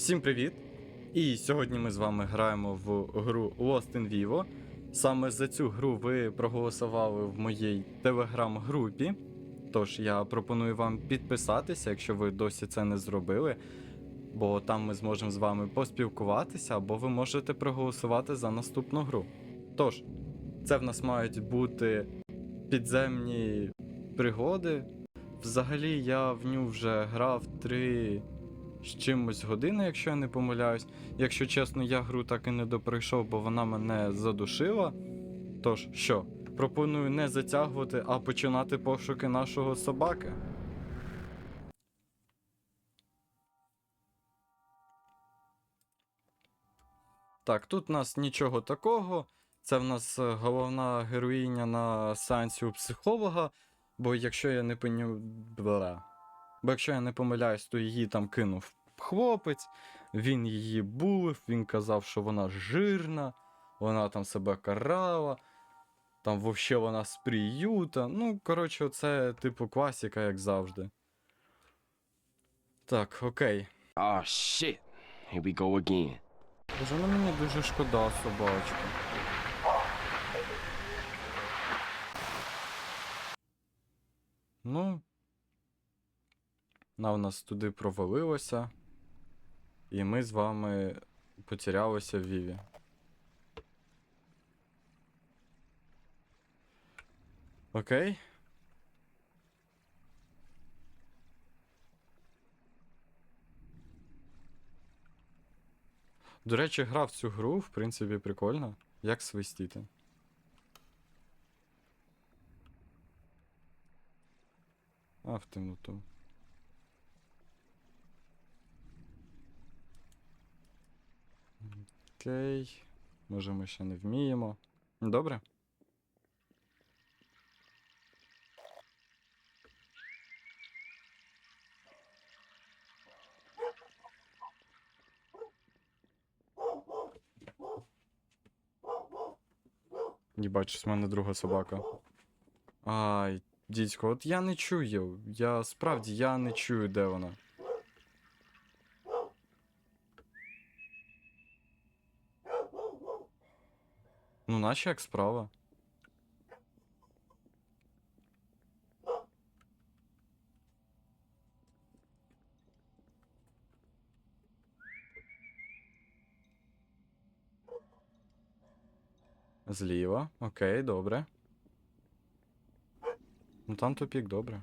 Всім привіт! І сьогодні ми з вами граємо в гру Lost in Vivo. Саме за цю гру ви проголосували в моїй телеграм-групі. Тож я пропоную вам підписатися, якщо ви досі це не зробили. Бо там ми зможемо з вами поспілкуватися, або ви можете проголосувати за наступну гру. Тож, це в нас мають бути підземні пригоди. Взагалі, я в ню вже грав три з чимось години, якщо я не помиляюсь. Якщо чесно, я гру так і не допройшов, бо вона мене задушила. Тож, що, пропоную не затягувати, а починати пошуки нашого собаки. Так, тут у нас нічого такого. Це в нас е, головна героїня на сеансі у психолога. Бо якщо я не поню... Бо якщо я не помиляюсь, то її там кинув хлопець, він її булив, він казав, що вона жирна, вона там себе карала, там вовще вона з приюта. Ну, коротше, це типу класіка, як завжди. Так, окей. Oh shit. Here we go again. Боже, ну мені дуже шкода собачку. Ну. Вона в нас туди провалилося. І ми з вами потерялися в Віві. Окей. До речі, гра в цю гру, в принципі, прикольна. Як свистіти? А, в темноту. Окей. Може ми ще не вміємо. Добре. Їбать, в мене друга собака. Ай, дідько, от я не чую. Я справді я не чую, де вона. Ну, наче як справа. Зліва. Окей, добре. Ну там тупік, добре.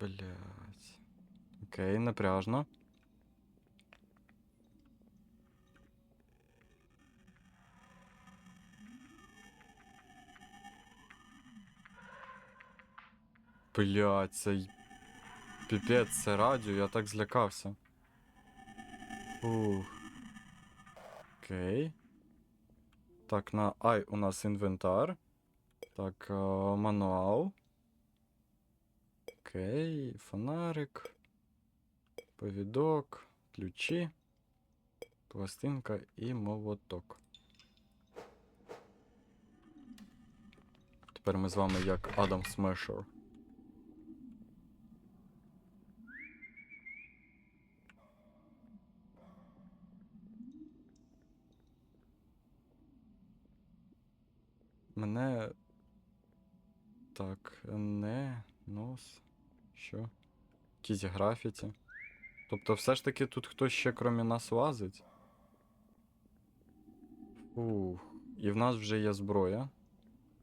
Блять. Окей, напряжно. Блять, цей піпець, це радіо, я так злякався. Ух. Окей. Так, на I у нас інвентар. Так, е, мануал. Окей, фонарик. Повідок, ключі, пластинка і молоток. Тепер ми з вами як Адам Смешер. Мене. Так, не, нос. Що? Якісь графіті. Тобто, все ж таки тут хтось ще крім нас лазить. Ух. І в нас вже є зброя.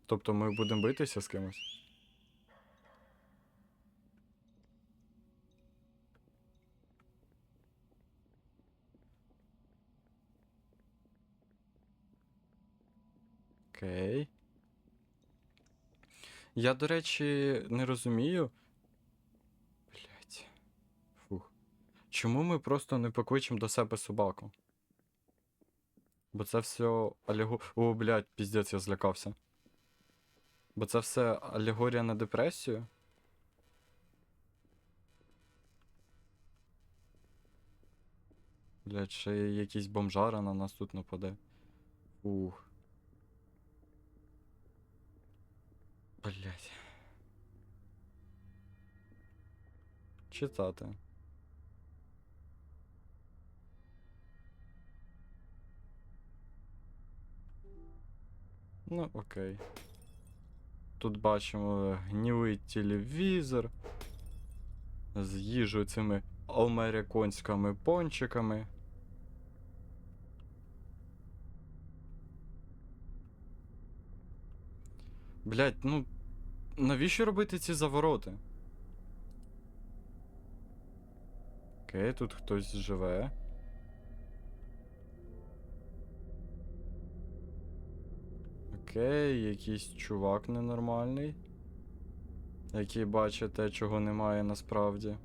Тобто ми будемо битися з кимось. Окей. Я, до речі, не розумію. Чому ми просто не покличемо до себе собаку? Бо це все алего... О, блядь, піздець, я злякався. Бо це все алегорія на депресію. Блядь, ще якийсь бомжара на нас тут нападе. Ух. Блядь. Читати. Ну, окей. Тут бачимо гнілий телевізор з їжею цими американськими пончиками. Блять, ну навіщо робити ці завороти? Окей, тут хтось живе. Окей, якийсь чувак ненормальний. Який бачить те, чого немає насправді.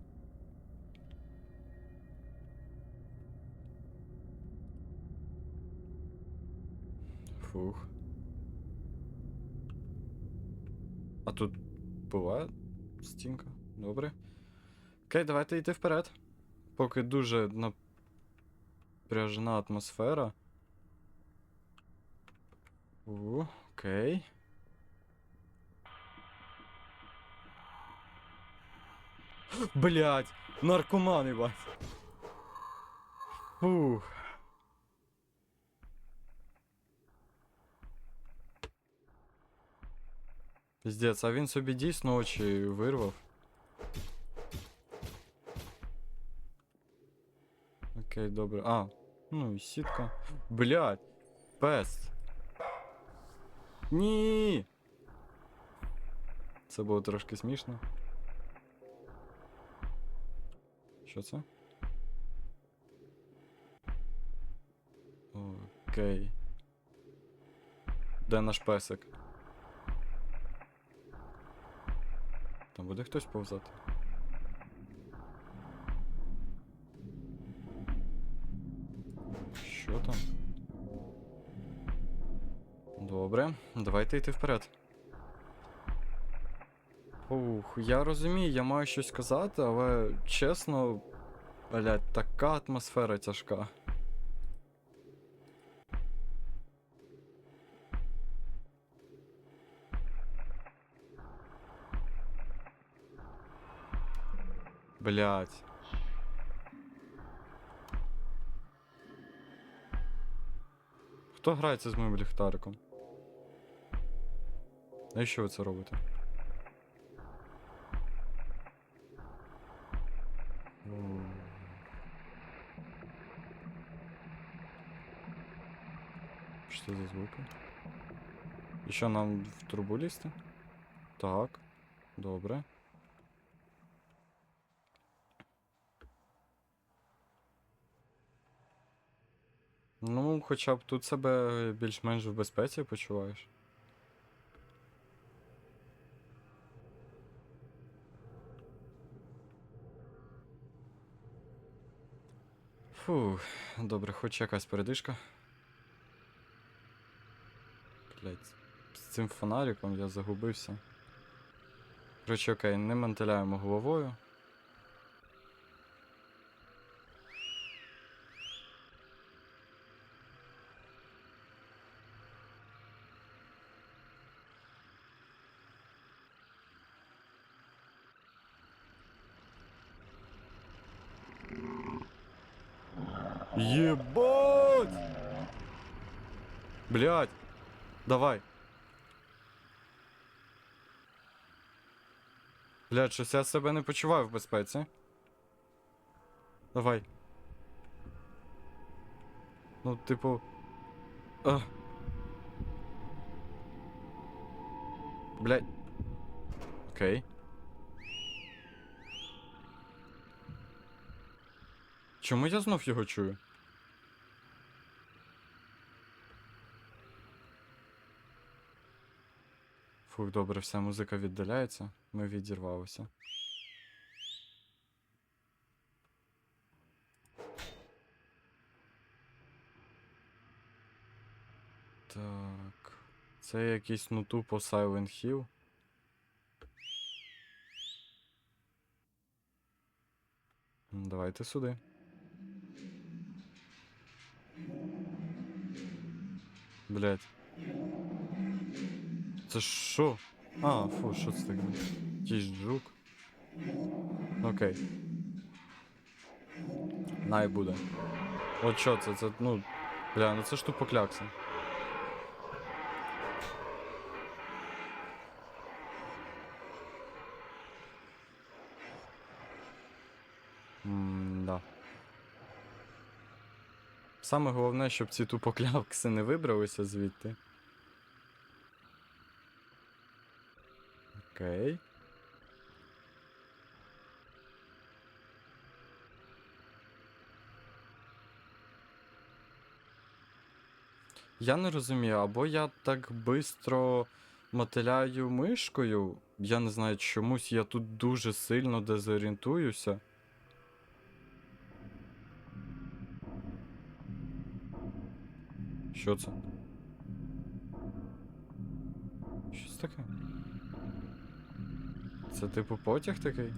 Фух. А тут буває стінка? Добре. Окей, давайте йти вперед. Поки дуже напряжена атмосфера. У, окей. Блять, наркоман, ебать. Фух. Піздець, а він собі дійсно очі вирвав. Окей, добре. А, ну і сітка. Блять, пес. Ні. Це було трошки смішно. Що це? Окей. Де наш песик? Там буде хтось повзати? Що там? Добре, давайте йти вперед. Ух, я розумію, я маю щось сказати, але чесно, блядь, така атмосфера тяжка. Блядь. Хто грається з моїм ліхтариком? А що ви це робите? Що за звуки? Що нам в трубу лізти? Так, добре. Ну, хоча б тут себе більш-менш в безпеці почуваєш. Фу, добре, хоч якась передишка. Блять, з цим фонариком я загубився. Коротше, окей, не мантиляємо головою. Ебать! Блять! Давай. Блять, щось я себе не почуваю в безпеці. Давай. Ну, типу. А. Блять. Окей. Чому я знов його чую? Фух, добре, вся музика віддаляється. Ми відірвалися. Так. Це якийсь ну тупо Silent Hill. Давайте сюди. Блять. Це що? А, фу, що це таке? Якийсь жук. Окей. най буде. От що це? Це, ну. Бля, ну це ж тупо клякса. М-да. Саме головне, щоб ці тупо клякси не вибралися звідти. Окей. Я не розумію, або я так бистро мотиляю мишкою. Я не знаю, чомусь я тут дуже сильно дезорієнтуюся. Що це? Що таке? Це типу потяг такий?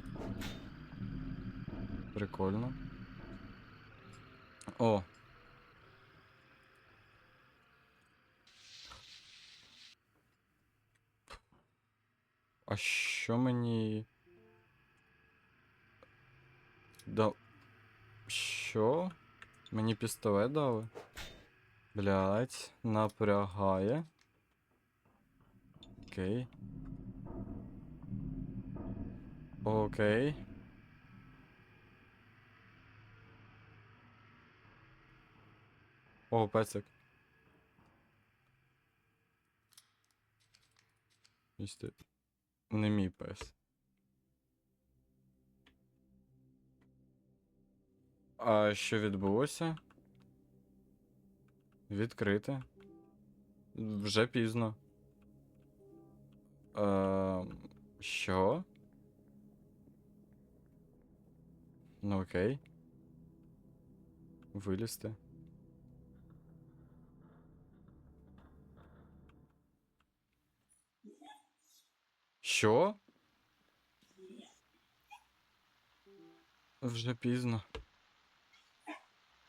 Прикольно. О. А що мені. Да. Що? Мені пістолет дали? Блять, напрягає. Окей. Окей. О, песик. Місти. Не мій пес. А що відбулося? Відкрити. Вже пізно. Е, що? Ну окей. Вилізти. Що? Вже пізно.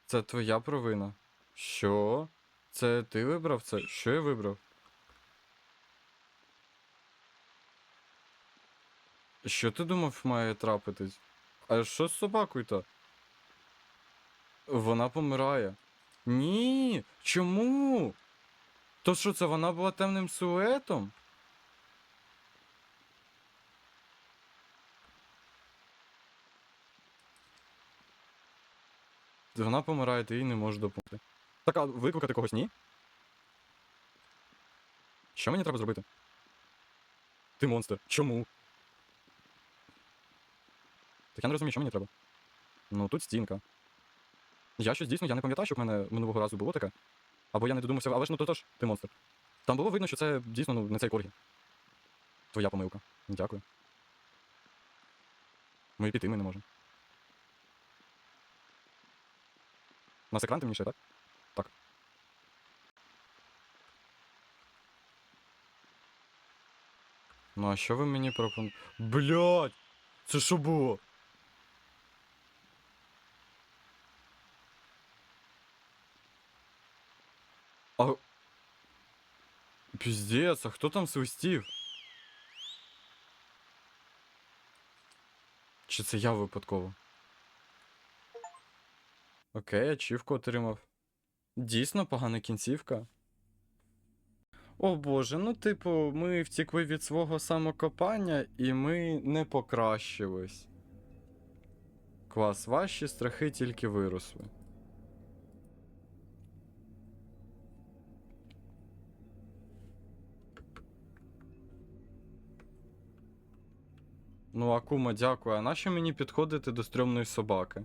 Це твоя провина. Що? Це ти вибрав це? Що я вибрав? Що ти думав має трапитись? А що з собакою то? Вона помирає. Ні. Чому? То що це вона була темним силуетом? Вона помирає, ти їй не можеш допомогти. Так, а викликати когось ні? Що мені треба зробити? Ти монстр. Чому? Так я не розумію, що мені треба. Ну, тут стінка. Я щось дійсно, я не пам'ятаю, що в мене минулого разу було таке. Або я не додумався, але ж ну то тож, ти монстр. Там було видно, що це дійсно ну, не цей коргі. Твоя помилка. Дякую. Ми і піти ми не можемо. У нас екран темніше, так? Так. Ну а що ви мені пропонуєте? Блять! Це що було? А... Пиздец, а хто там свистів? Чи це я випадково? Окей, ачівку отримав. Дійсно погана кінцівка. О боже, ну типу, ми втікли від свого самокопання і ми не покращились. Клас, ваші страхи тільки виросли. Ну, Акума, дякую. А нащо мені підходити до стрьомної собаки?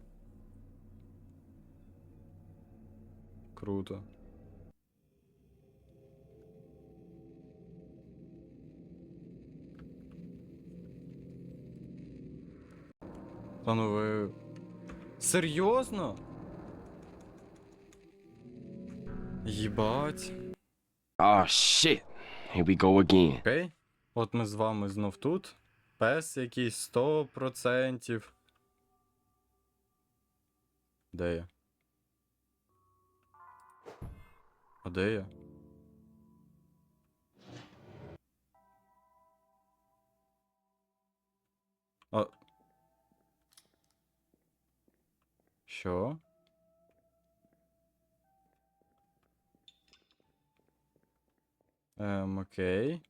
Круто. Та ну ви. Серйозно? Їбать. Oh shit. Here we go again. Окей. От ми з вами знов тут. Пес якийсь 100%. Де я? А де я? А... Що? Ем, окей.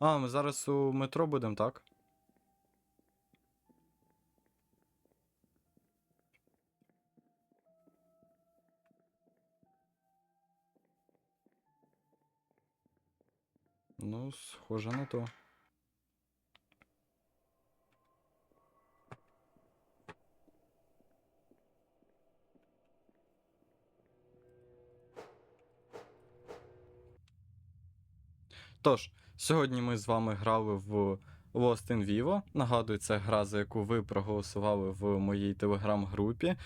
А, ми зараз у метро будемо, так? Ну, схоже на то. Тож, сьогодні ми з вами грали в Lost in Vivo. Нагадую, це гра, за яку ви проголосували в моїй телеграм-групі.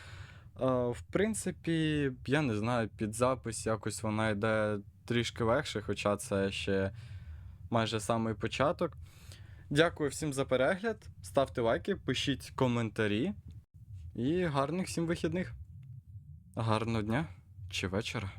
В принципі, я не знаю, під запис якось вона йде трішки легше, хоча це ще майже самий початок. Дякую всім за перегляд. Ставте лайки, пишіть коментарі. І гарних всім вихідних. Гарного дня чи вечора.